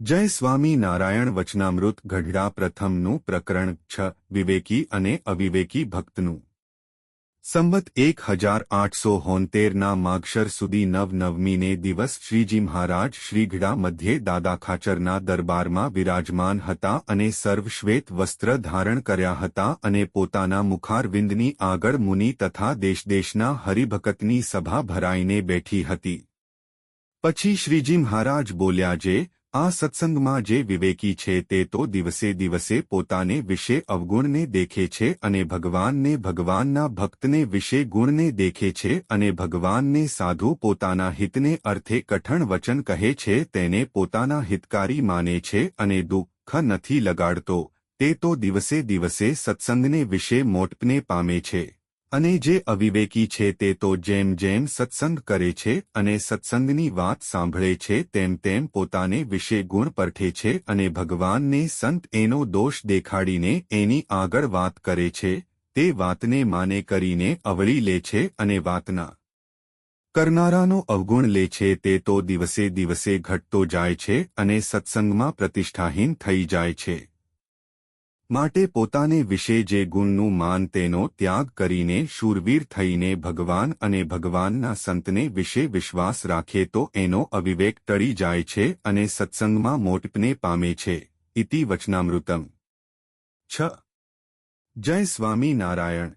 જય સ્વામી નારાયણ વચનામૃત ગઢડા પ્રથમનું પ્રકરણ છ, વિવેકી અને અવિવેકી ભક્તનું. સંવત એક હજાર આઠસો હોંતેરના માગશર સુધી નવ દિવસ શ્રીજી મહારાજ શ્રીગઢા મધ્યે દાદા દરબારમાં વિરાજમાન હતા અને સર્વશ્વેત વસ્ત્ર ધારણ કર્યા હતા અને પોતાના મુખારવિંદની આગળ મુનિ તથા દેશદેશના હરિભકતની સભા ભરાઈને બેઠી હતી. પછી શ્રીજી મહારાજ બોલ્યા, જે આ સત્સંગમાં જે વિવેકી છે તે તો દિવસે દિવસે પોતાને વિશે અવગુણને દેખે છે અને ભગવાનને ભગવાનના ભક્તને વિશે ગુણને દેખે છે અને ભગવાનને સાધુ પોતાના હિતને અર્થે કઠણ વચન કહે છે તેને પોતાના હિતકારી માને છે અને દુઃખ નથી લગાડતો. તે તો દિવસે દિવસે સત્સંગને વિશે મોટપને પામે છે. અને જે અવિવેકી છે તે તો જેમ જેમ સત્સંગ કરે છે અને સત્સંગની વાત સાંભળે છે તેમ તેમ પોતાને વિશે ગુણ પરઠે છે અને ભગવાનને સંત એનો દોષ દેખાડીને એની આગળ વાત કરે છે, તે વાતને માને કરીને અવળી લે છે અને વાતના કરનારાનો અવગુણ લે છે તે તો દિવસે દિવસે ઘટતો જાય છે અને સત્સંગમાં પ્રતિષ્ઠાહીન થઈ જાય છે. માટે પોતાને વિશે જે ગુણનું માન તેનો ત્યાગ કરીને શૂરવીર થઈને ભગવાન અને ભગવાનના સંતને વિશે વિશ્વાસ રાખે તો એનો અવિવેક ટળી જાય છે અને સત્સંગમાં મોટપને પામે છે, ઇતિ વચનામૃતમ. છ. જય સ્વામી નારાયણ